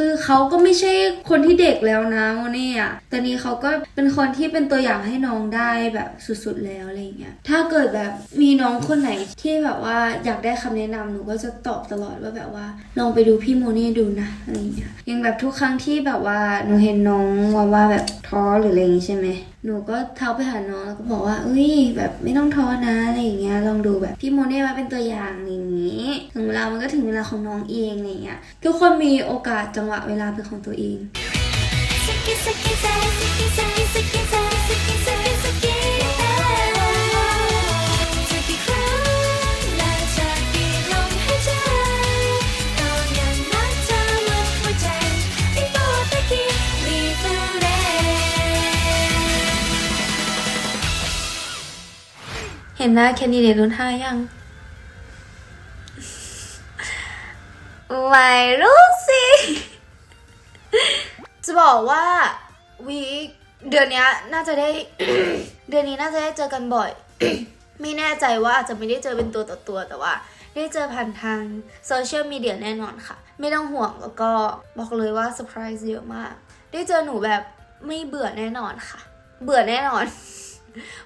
คือเขาก็ไม่ใช่คนที่เด็กแล้วนะโมเน่อะแต่นี้เขาก็เป็นคนที่เป็นตัวอย่างให้น้องได้แบบสุดๆแล้วอะไรเงี้ย ถ้าเกิดแบบมีน้องคนไหนที่แบบว่าอยากได้คำแนะนำหนูก็จะตอบตลอดว่าแบบว่าลองไปดูพี่โมเน่ดูนะอะไรอย่างเงี้ยยังแบบทุกครั้งที่แบบว่าหนูเห็นน้องว่าว่าแบบท้อหรืออะไรอย่างงี้ใช่ไหมหนูก็เท้าไปหาน้องแล้วก็บอกว่าเอ้ยแบบไม่ต้องท้อนะอะไรอย่างเงี้ยลองดูแบบพี่โมเน่มาเป็นตัวอย่างอย่างงี้ถึงเวลามันก็ถึงเวลาของน้องเองอะไรเงี้ยทุกคนมีโอกาสจังหวะเวลาเป็นของตัวเอง นหน้าแคนดิเดตรุ่นห้ายังไม่รู้สิ จะบอกว่าวีคเดือนนี้น่าจะได้ เดือนนี้น่าจะได้เจอกันบ่อย ไม่แน่ใจว่าอาจจะไม่ได้เจอเป็นตัวต่อตัวแต่ว่า ได้เจอผ่านทางโซเชียลมีเดียแน่นอนค่ะ ไม่ต้องห่วงแล้วก็บอกเลยว่าเซอร์ไพรส์เยอะมาก ได้เจอหนูแบบไม่เบื่อแน่นอนค่ะ เบื่อแน่นอน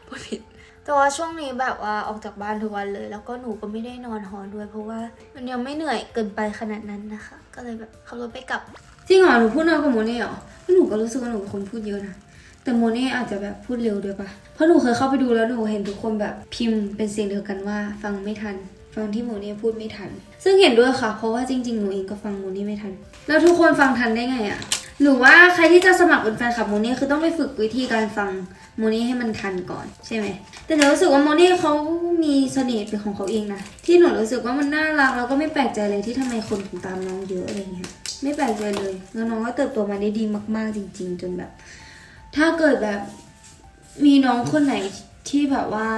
พูดผิด แต่ว่าช่วงนี้แบบว่าออกจากบ้านทุกวันเลย แล้วก็หนูก็ไม่ได้นอนหอด้วย เพราะว่ามันยังไม่เหนื่อยเกินไปขนาดนั้นนะคะ ก็เลยแบบขับรถไปกลับ จริงเหรอหนูพูดน้อยกว่าโมเน่เหรอหนูก็รู้สึกว่าหนูเป็นคนพูดเยอะนะแต่โมเน่อาจจะแบบพูดเร็วด้วยปะเพราะหนูเคยเข้าไปดูแล้วหนูเห็นทุกคนแบบพิมพ์เป็นเสียงเดียวกันว่า ฟังไม่ทัน ฟังที่โมเน่พูดไม่ทัน ซึ่งเห็นด้วยค่ะ เพราะว่าจริงๆหนูเองก็ฟังโมเน่ไม่ทัน แล้วทุกคนฟังทันได้ไงอะหนูว่าใครที่จะสมัครเป็นแฟนคลับโมเน่คือต้องไปฝึกวิธีการฟัง โมเน่ให้มันทันก่อนใช่ไหม แต่หนูรู้สึกว่าโมเน่เขามีเสน่ห์เป็นของเขาเองนะ ที่หนูรู้สึกว่ามันน่ารักแล้วก็ไม่แปลกใจเลยที่ทำไมคนถึงตามน้องเยอะอะไรเงี้ย ไม่แปลกใจเลย แล้วน้องก็เติบโตมาได้ดีมาก ๆ จริง ๆ จนแบบ ถ้าเกิดแบบมีน้องคนไหนที่แบบว่า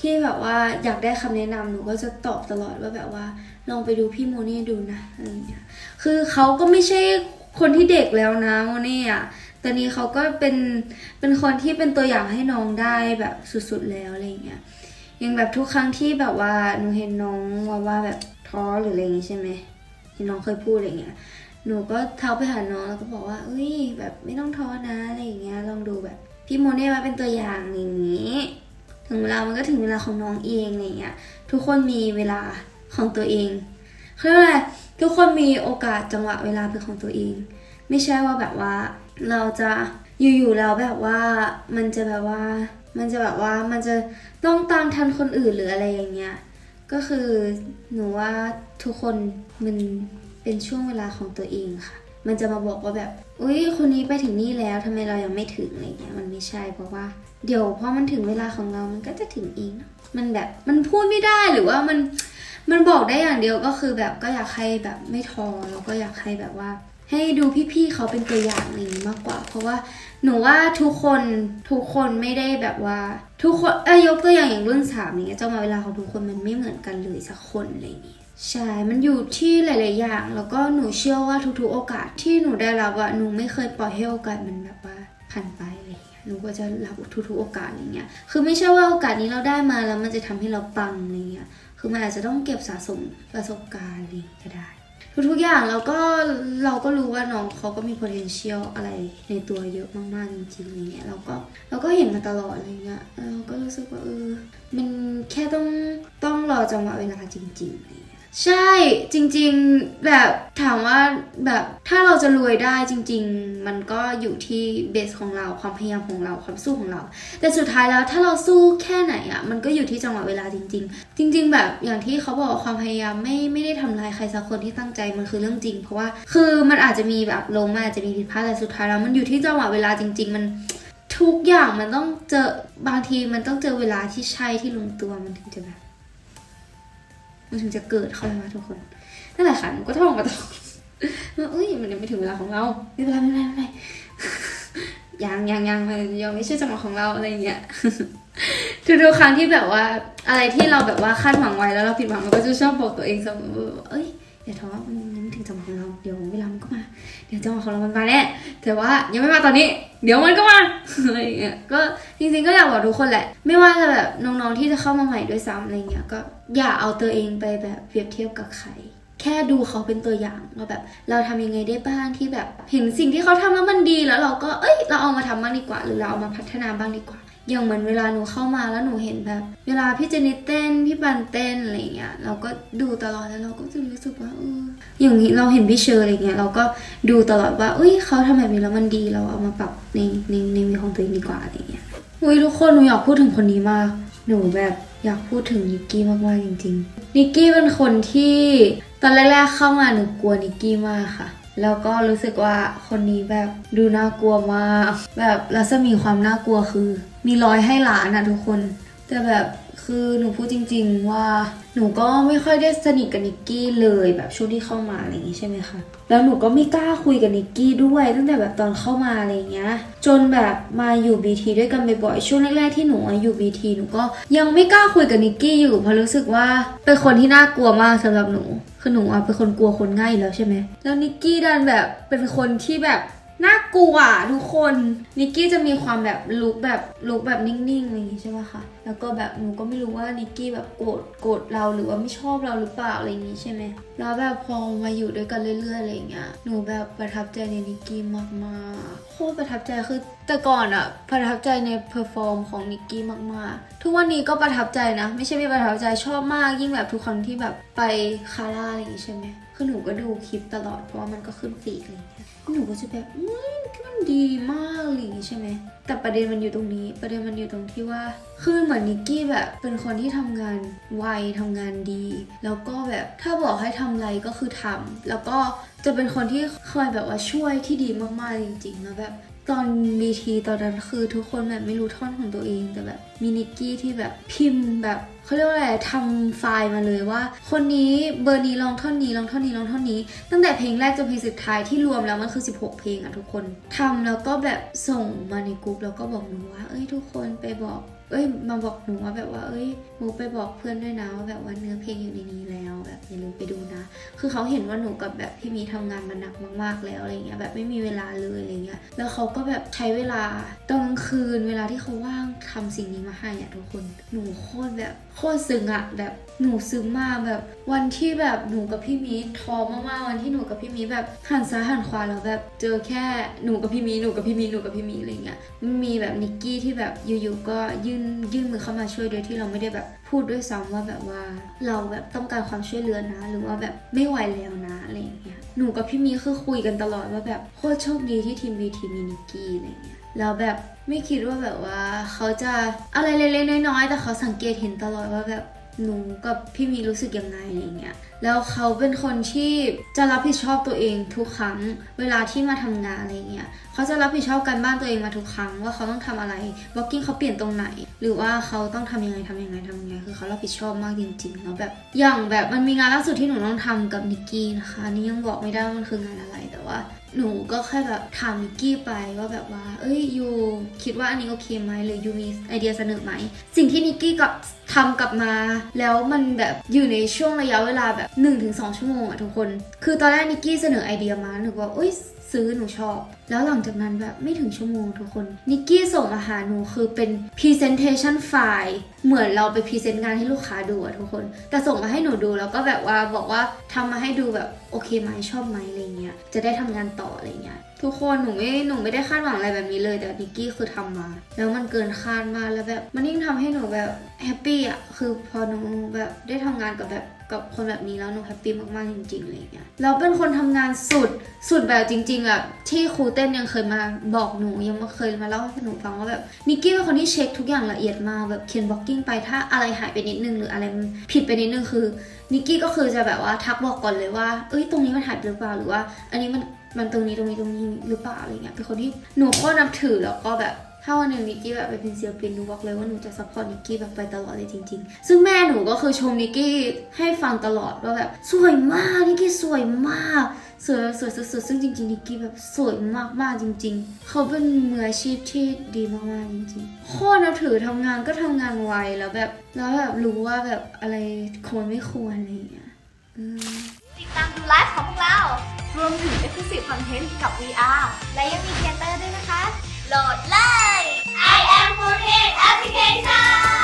ที่แบบว่าอยากได้คำแนะนำหนูก็จะตอบตลอดว่าแบบว่า ลองไปดูพี่โมเน่ดูนะอะไรเงี้ย คือเขาก็ไม่ใช่คนที่เด็กแล้วนะโมเน่อะ ตอนนี้เขาก็เป็นเป็นคนที่เป็นตัวอย่างให้น้องได้แบบสุดๆแล้วอะไรเงี้ยยังแบบทุกครั้งที่แบบว่าหนูเห็นน้องว่าว่าแบบท้อหรืออะไรอย่างงี้ใช่ไหมที่น้องเคยพูดอะไรเงี้ยหนูก็เท้าไปหาน้องแล้วก็บอกว่าเอ้ยแบบไม่ต้องท้อนะอะไรอย่างเงี้ยลองดูแบบพี่โมเน่มาเป็นตัวอย่างอย่างนี้ ถึงเวลามันก็ถึงเวลาของน้องเองอะไรเงี้ยทุกคนมีเวลาของตัวเองเขาเรียกว่าอะไรทุกคนมีโอกาสจังหวะเวลาเป็นของตัวเอง ไม่ใช่ว่าแบบว่า เราจะอยู่ๆแล้วแบบว่ามันจะแบบว่ามันจะแบบว่ามันจะต้องตามทันคนอื่นหรืออะไรอย่างเงี้ยก็คือหนูว่าทุกคนมันเป็นช่วงเวลาของตัวเองค่ะ มันจะมาบอกว่าแบบอุ้ยคนนี้ไปถึงนี่แล้วทำไมเรายังไม่ถึงอะไรเงี้ยมันไม่ใช่เพราะว่าเดี๋ยวพอมันถึงเวลาของเรามันก็จะถึงเองเนอะมันแบบมันพูดไม่ได้หรือว่ามันมันบอกได้อย่างเดียวก็คือแบบก็อยากให้แบบไม่ท้อแล้วก็อยากให้แบบว่า ให้ดูพี่ๆเขาเป็นตัวอย่างอะไรนี้มากกว่า เพราะว่าหนูว่าทุกคนทุกคนไม่ได้แบบว่า ทุกคนเอ้ยยกตัวอย่างอย่างรุ่นสามอย่างเงี้ยจังหวะเวลาของทุกคนมันไม่เหมือนกันเลยสักคนอะไรอย่างงี้ใช่ มันอยู่ที่หลาย ๆ อย่าง แล้วก็หนูเชื่อว่าทุก ๆ โอกาสที่หนูได้รับอะหนูไม่เคยปล่อยให้โอกาสมันแบบว่าผ่านไปอะไรอย่างเงี้ยหนูก็จะรับทุก ๆ โอกาสอย่างเงี้ย คือไม่ใช่ว่าโอกาสนี้เราได้มาแล้วมันจะทำให้เราปังอะไรเงี้ย คือมันอาจจะต้องเก็บสะสมประสบการณ์อะไรอย่างงี้ก็ได้ ทุกๆอย่างแล้วก็เราก็รู้ว่าน้องเขาก็มี potential อะไรในตัวเยอะมากๆจริงๆอย่างเงี้ยเราก็เราก็เห็นมาตลอดอะไรเงี้ยเราก็รู้สึกว่าเออมันแค่ต้องต้องรอจังหวะเวลาจริงๆอะไรเงี้ย ใช่จริงๆแบบถามว่าแบบถ้าเราจะรวยได้จริง ๆ มันก็อยู่ที่เบสของเราความพยายามของเราความสู้ของเรา แต่สุดท้ายแล้วถ้าเราสู้แค่ไหนอะมันก็อยู่ที่จังหวะเวลาจริง ๆ จริง ๆ แบบอย่างที่เขาบอกความพยายามไม่ไม่ได้ทำลายใครสักคนที่ตั้งใจมันคือเรื่องจริง เพราะว่าคือมันอาจจะมีแบบลงมาอาจจะมีผิดพลาดแต่สุดท้ายแล้วมันอยู่ที่จังหวะเวลาจริง ๆ มันทุกอย่างมันต้องเจอบางทีมันต้องเจอเวลาที่ใช่ที่ลงตัวมันถึงจะแบบ มันถึงจะเกิดเข้ามาทุกคนนั่นแหละค่ะหนูก็ท่องมาตลอดว่าเอ้ยมันยังไม่ถึงเวลาของเราไม่เป็นไรไม่เป็นไรไม่เป็นไรยังยังยังมันยังไม่ใช่จังหวะของเราอะไรเงี้ยทุกๆครั้งที่แบบว่าอะไรที่เราแบบว่าคาดหวังไว้แล้วเราผิดหวังเราก็จะชอบบอกตัวเองเสมอเอ้ยอย่าท้อมันยังไม่ถึงจังหวะของเราเดี๋ยวเวลามันก็มา เดี๋ยวจังหวะของเรามันมาแน่แต่ว่ายังไม่มาตอนนี้ เดี๋ยวมันก็มาอะไรอย่างเงี้ยก็จริงๆก็อยากบอกทุกคนแหละ ไม่ว่าจะแบบน้องๆที่จะเข้ามาใหม่ด้วยซ้ำอะไรเงี้ยก็อย่าเอาตัวเองไปแบบเปรียบเทียบกับใครแค่ดูเขาเป็นตัวอย่างว่าแบบ เราทำยังไงได้บ้างที่แบบ เห็นสิ่งที่เขาทำแล้วมันดีแล้วเราก็เอ้ย เราเอามาทำบ้างดีกว่า หรือเราเอามาพัฒนาบ้างดีกว่า อย่างเหมือนเวลาหนูเข้ามาแล้วหนูเห็นแบบ เวลาพี่เจนิดเต้นพี่ปันเต้นอะไรเงี้ยเราก็ดูตลอดแล้วเราก็จะรู้สึกว่าเอออย่างเราเห็นพี่เชอร์อะไรเงี้ยเราก็ดูตลอดว่าเอ้ยเขาทำแบบนี้แล้วมันดีเราเอามาปรับในในในวิของตัวเองดีกว่าอะไรเงี้ยอุ้ยทุกคนหนูอยากพูดถึงคนนี้มาก หนูแบบอยากพูดถึงนิกกี้มากๆจริงๆนิกกี้เป็นคนที่ตอนแรกๆเข้ามาหนูกลัวนิกกี้มากค่ะ แล้วก็รู้สึกว่าคนนี้แบบดูน่ากลัวมาก แบบรัศมีความน่ากลัวคือ มีร้อยให้ล้านอะทุกคน แต่แบบ คือหนูพูดจริง ๆ ว่าหนูก็ไม่ค่อยได้สนิทกับนิกกี้เลยแบบช่วงที่เข้ามาอะไรอย่างงี้ใช่ไหมคะแล้วหนูก็ไม่กล้าคุยกับนิกกี้ด้วยตั้งแต่แบบตอนเข้ามาอะไรอย่างเงี้ย จนแบบมาอยู่ BT ด้วยกันบ่อยๆช่วงแรกๆที่หนูอยู่ BT หนูก็ยังไม่กล้าคุยกับนิกกี้อยู่เพราะรู้สึกว่าเป็นคนที่น่ากลัวมากสำหรับหนูคือหนูอะเป็นคนกลัวคนง่ายอยู่แล้วใช่ไหมแล้วนิกกี้ดันแบบเป็นคนที่แบบ น่ากลัวทุกคนนิกกี้จะมีความแบบลุกแบบลุกแบบนิ่งๆอะไรอย่างงี้ใช่ไหมคะแล้วก็แบบหนูก็ไม่รู้ว่านิกกี้แบบโกรธโกรธเราหรือว่าไม่ชอบเราหรือเปล่าอะไรอย่างงี้ใช่ไหมแล้วแบบพอมาอยู่ด้วยกันเรื่อยๆอะไรอย่างเงี้ยหนูแบบประทับใจในนิกกี้มากๆโคตรประทับใจคือแต่ก่อนอะประทับใจในเพอร์ฟอร์มของนิกกี้มากๆ ทุกวันนี้ก็ประทับใจนะ ไม่ใช่ไม่ประทับใจชอบมากยิ่งแบบทุกครั้งที่แบบไปคาร่าอะไรอย่างงี้ใช่ไหมคือหนูก็ดูคลิปตลอดเพราะว่ามันก็ขึ้นฟีดอะไรอย่างเงี้ย หนูก็จะแบบอืมมันดีมากอะไรอย่างงี้ใช่ไหมแต่ประเด็นมันอยู่ตรงนี้ ประเด็นมันอยู่ตรงที่ว่า คือเหมือนนิกกี้แบบเป็นคนที่ทำงานไวทำงานดี แล้วก็แบบถ้าบอกให้ทำอะไรก็คือทำแล้วก็จะเป็นคนที่คอยแบบว่าช่วยที่ดีมากๆจริงๆแล้วแบบ ตอนบีทีตอนนั้นคือทุกคนแบบไม่รู้ท่อนของตัวเองแต่แบบมีนิกกี้ที่แบบพิมพ์แบบเขาเรียกว่าอะไรทำไฟล์มาเลยว่า คนนี้เบอร์นี้ลองท่อนนี้ลองท่อนนี้ลองท่อนนี้ ตั้งแต่เพลงแรกจนเพลงสุดท้ายที่รวมแล้วมันคือ 16 เพลงอะทุกคนทำแล้วก็แบบส่งมาในกลุ่มแล้วก็บอกหนูว่า เอ้ยทุกคนไปบอก เอ้ยมาบอกหนูว่าแบบว่า เอ้ยมูไปบอกเพื่อนด้วยนะว่าแบบว่าเนื้อเพลงอยู่ในนี้แล้วแบบอย่าลืมไปดูนะ คือเขาเห็นว่าหนูกับแบบพี่มีทำงานมาหนักมากๆแล้วอะไรเงี้ยแบบไม่มีเวลาเลยอะไรเงี้ยแล้วเขาก็แบบใช้เวลาตอนกลางคืนเวลาที่เขาว่างทำสิ่งนี้มาให้อะทุกคนหนูโคตรแบบโคตรซึ้งอะแบบหนูซึ้งมากแบบวันที่แบบหนูกับพี่มีท้อมากๆวันที่หนูกับพี่มีแบบหันซ้ายหันขวาแล้วแบบเจอแค่หนูกับพี่มีหนูกับพี่มีหนูกับพี่มีอะไรเงี้ยมันมีแบบนิกกี้ที่แบบอยู่ๆก็ยื่นยื่นมือเข้ามาช่วยโดยที่เราไม่ได้แบบพูดด้วยซ้ำว่าแบบว่าเราแบบต้องการความช่วยเหลือนะ หรือว่าแบบไม่ไหวแล้วนะอะไรอย่างเงี้ยหนูกับพี่มีคือคุยกันตลอดว่าแบบโคตรโชคดีที่ทีมบีทีมีนิกกี้อะไรเงี้ยแล้วแบบไม่คิดว่าแบบว่าเขาจะอะไรเล็กๆน้อยๆแต่เขาสังเกตเห็นตลอดว่าแบบ หนูกับพี่มีรู้สึกยังไงอะไรเงี้ย แล้วเขาเป็นคนที่จะรับผิดชอบตัวเองทุกครั้ง เวลาที่มาทำงานอะไรเงี้ย เขาจะรับผิดชอบการบ้านตัวเองมาทุกครั้งว่าเขาต้องทำอะไรบล็อกกิ้งเขาเปลี่ยนตรงไหน หรือว่าเขาต้องทำยังไงทำยังไงทำยังไง คือเขารับผิดชอบมากจริงๆแล้วแบบ อย่างแบบมันมีงานล่าสุดที่หนูต้องทำกับนิกกี้นะคะนนี่ยังบอกไม่ได้ว่ามันคืองานอะไรแต่ว่า หนูก็แค่แบบถามนิกกี้ไปว่าแบบว่า เอ้ยยูคิดว่าอันนี้โอเคไหมหรือยูมีไอเดียเสนอไหม สิ่งที่นิกกี้กับทำกลับมา แล้วมันแบบอยู่ในช่วงระยะเวลาแบบ 1-2 ชั่วโมงอะทุกคน คือตอนแรกนิกกี้เสนอไอเดียมาหนูก็เอ้ยซื้อหนูชอบแล้วหลังจากนั้นแบบไม่ถึงชั่วโมงทุกคนนิกกี้ส่งมาหาหนูคือเป็น presentation file เหมือนเราไปพรีเซนต์งานให้ลูกค้าดูอะทุกคน แต่ส่งมาให้หนูดูแล้วก็แบบว่าบอกว่าทำมาให้ดูแบบโอเคไหมชอบไหมอะไรเงี้ยจะได้ทำงานต่ออะไรเงี้ยทุกคนหนูไม่หนูไม่ได้คาดหวังอะไรแบบนี้เลยแต่นิกกี้คือทำมา แล้วมันเกินคาดมากแล้วแบบมันยิ่งทำให้หนูแบบแฮปปี้อะคือพอหนูแบบได้ทำงานกับแบบกับคนแบบนี้แล้วหนูแฮปปี้มากๆจริงๆอะไรเงี้ยเราเป็นคนทำงานสุดสุดแบบจริงๆอะที่ครูเต้นยังเคยมาบอกหนูยังมาเคยมาเล่าให้หนูฟังว่าแบบนิกกี้เป็นคนที่เช็คทุกอย่างละเอียดมากแบบเขียนบล็อกกิ้งไปถ้าอะไรหายไปนิดนึงหรืออะไรผิดไปนิดนึงคือนิกกี้ก็คือจะแบบว่าทักบอกก่อนเลยว่าเอ้ยตรงนี้มันหายไปหรือเปล่าหรือว่า อันนี้มันมันตรงนี้ตรงนี้ตรงนี้หรือเปล่าอะไรเงี้ยเป็นคนที่หนูก็นับถือแล้วก็แบบ ถ้าวันหนึ่งนิกกี้แบบไปเป็นศิลปินหนูบอกเลยว่าหนูจะซัพพอร์ตนิกกี้แบบไปตลอดเลยจริง ๆ ซึ่งแม่หนูก็คือชมนิกกี้ให้ฟังตลอดว่าแบบสวยมากนิกกี้สวยมากสวยสวยสุดๆซึ่งจริงๆนิกกี้แบบสวยมากๆจริง ๆ เขาเป็นมืออาชีพที่ดีมากๆจริงๆโคตรนับถือทำงานก็ทำงานไวแล้วแบบแล้วแบบรู้ว่าแบบอะไรควรไม่ควรอะไรอย่างเงี้ยติดตามดูไลฟ์ของพวกเรา รวมถึง Exclusive Content กับ VR และยังมีเทเตอร์ด้วยนะคะ โหลดเลย I am 4 Application